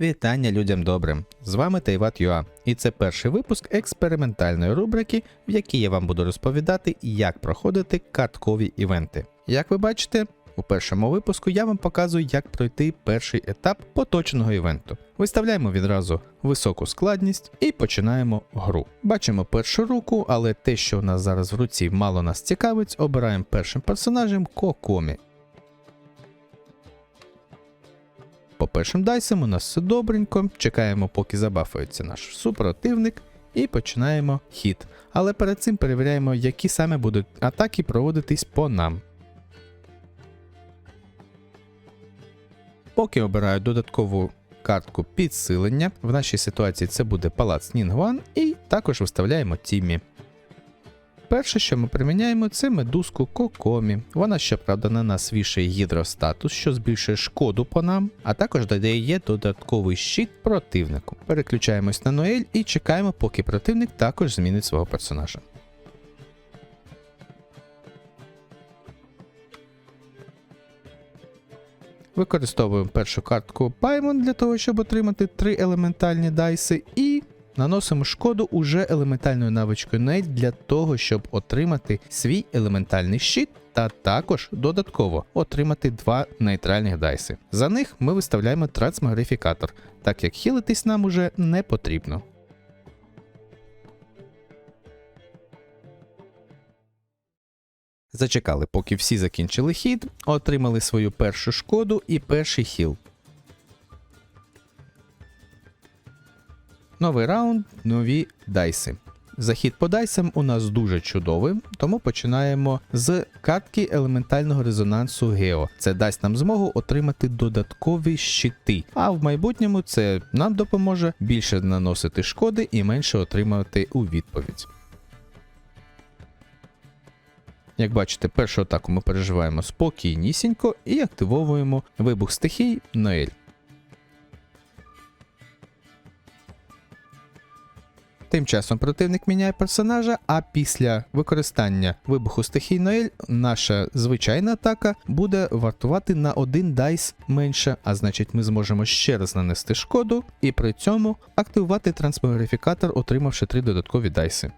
Вітання людям добрим! З вами Тайват Юа, і це перший випуск експериментальної рубрики, в якій я вам буду розповідати, як проходити карткові івенти. Як ви бачите, у першому випуску я вам показую, як пройти перший етап поточного івенту. Виставляємо відразу високу складність і починаємо гру. Бачимо першу руку, але те, що у нас зараз в руці, мало нас цікавить, обираємо першим персонажем Кокомі. По першим дайсам у нас все добренько, чекаємо, поки забафається наш супротивник, і починаємо хід. Але перед цим перевіряємо, які саме будуть атаки проводитись по нам. Поки обираю додаткову картку підсилення, в нашій ситуації це буде палац Нінгван, і також виставляємо Тімі. Перше, що ми приміняємо, це медузку Кокомі. Вона, щоправда, на нас вішає гідростатус, що збільшує шкоду по нам, а також додає додатковий щит противнику. Переключаємось на Ноель і чекаємо, поки противник також змінить свого персонажа. Використовуємо першу картку Паймон для того, щоб отримати три елементальні дайси, і наносимо шкоду уже елементальною навичкою Нейт для того, щоб отримати свій елементальний щит. Та також додатково отримати два нейтральних дайси. За них ми виставляємо трансмагрифікатор, так як хілитись нам уже не потрібно. Зачекали, поки всі закінчили хід, отримали свою першу шкоду і перший хіл. Новий раунд, нові дайси. Захід по дайсам у нас дуже чудовий, тому починаємо з картки елементального резонансу Гео. Це дасть нам змогу отримати додаткові щити. А в майбутньому це нам допоможе більше наносити шкоди і менше отримувати у відповідь. Як бачите, першу атаку ми переживаємо спокійнісінько і активовуємо вибух стихій Ноель. Тим часом противник міняє персонажа, а після використання вибуху стихій Ноель наша звичайна атака буде вартувати на один дайс менше, а значить ми зможемо ще раз нанести шкоду і при цьому активувати трансмогрифікатор, отримавши три додаткові дайси.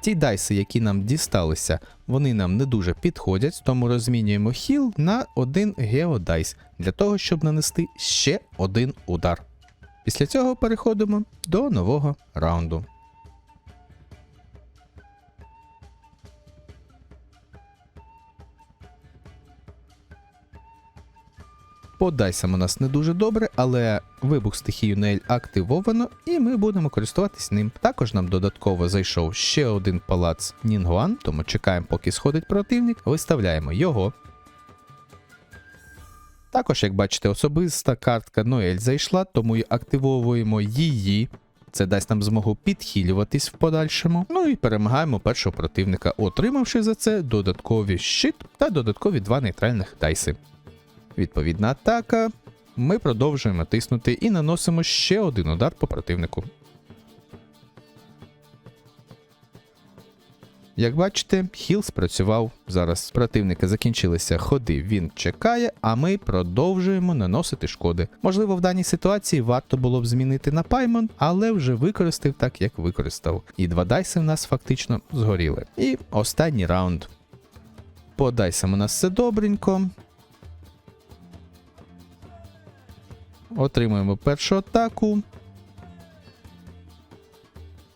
Ті дайси, які нам дісталися, вони нам не дуже підходять, тому розмінюємо хіл на один геодайс для того, щоб нанести ще один удар. Після цього переходимо до нового раунду. По дайсам у нас не дуже добре, але вибух стихію Нейль активовано, і ми будемо користуватись ним. Також нам додатково зайшов ще один палац Нінгуан, тому чекаємо, поки сходить противник, виставляємо його. Також, як бачите, особиста картка Ноель зайшла, тому і активовуємо її. Це дасть нам змогу підхилюватись в подальшому. Ну і перемагаємо першого противника, отримавши за це додаткові щит та додаткові два нейтральних дайси. Відповідна атака. Ми продовжуємо тиснути і наносимо ще один удар по противнику. Як бачите, хіл спрацював. Зараз противника закінчилися ходи, він чекає, а ми продовжуємо наносити шкоди. Можливо, в даній ситуації варто було б змінити на Паймон, але вже використав так, як використав. І два дайси в нас фактично згоріли. І останній раунд. По дайсам у нас все добренько. Отримуємо першу атаку.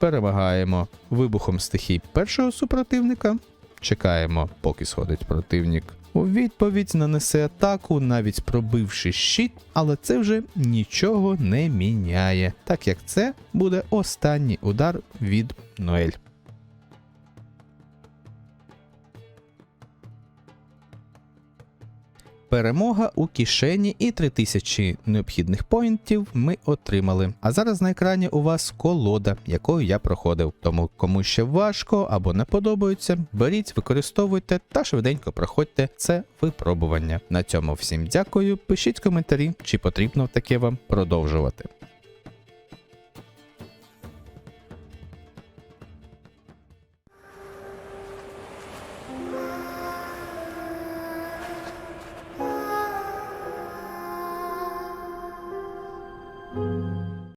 Перемагаємо вибухом стихій першого супротивника. Чекаємо, поки сходить противник. У відповідь нанесе атаку, навіть пробивши щит, але це вже нічого не міняє, так як це буде останній удар від Ноель. Перемога у кишені і 3000 необхідних поінтів ми отримали. А зараз на екрані у вас колода, якою я проходив. Тому кому ще важко або не подобається, беріть, використовуйте та швиденько проходьте це випробування. На цьому всім дякую. Пишіть коментарі, чи потрібно таке вам продовжувати.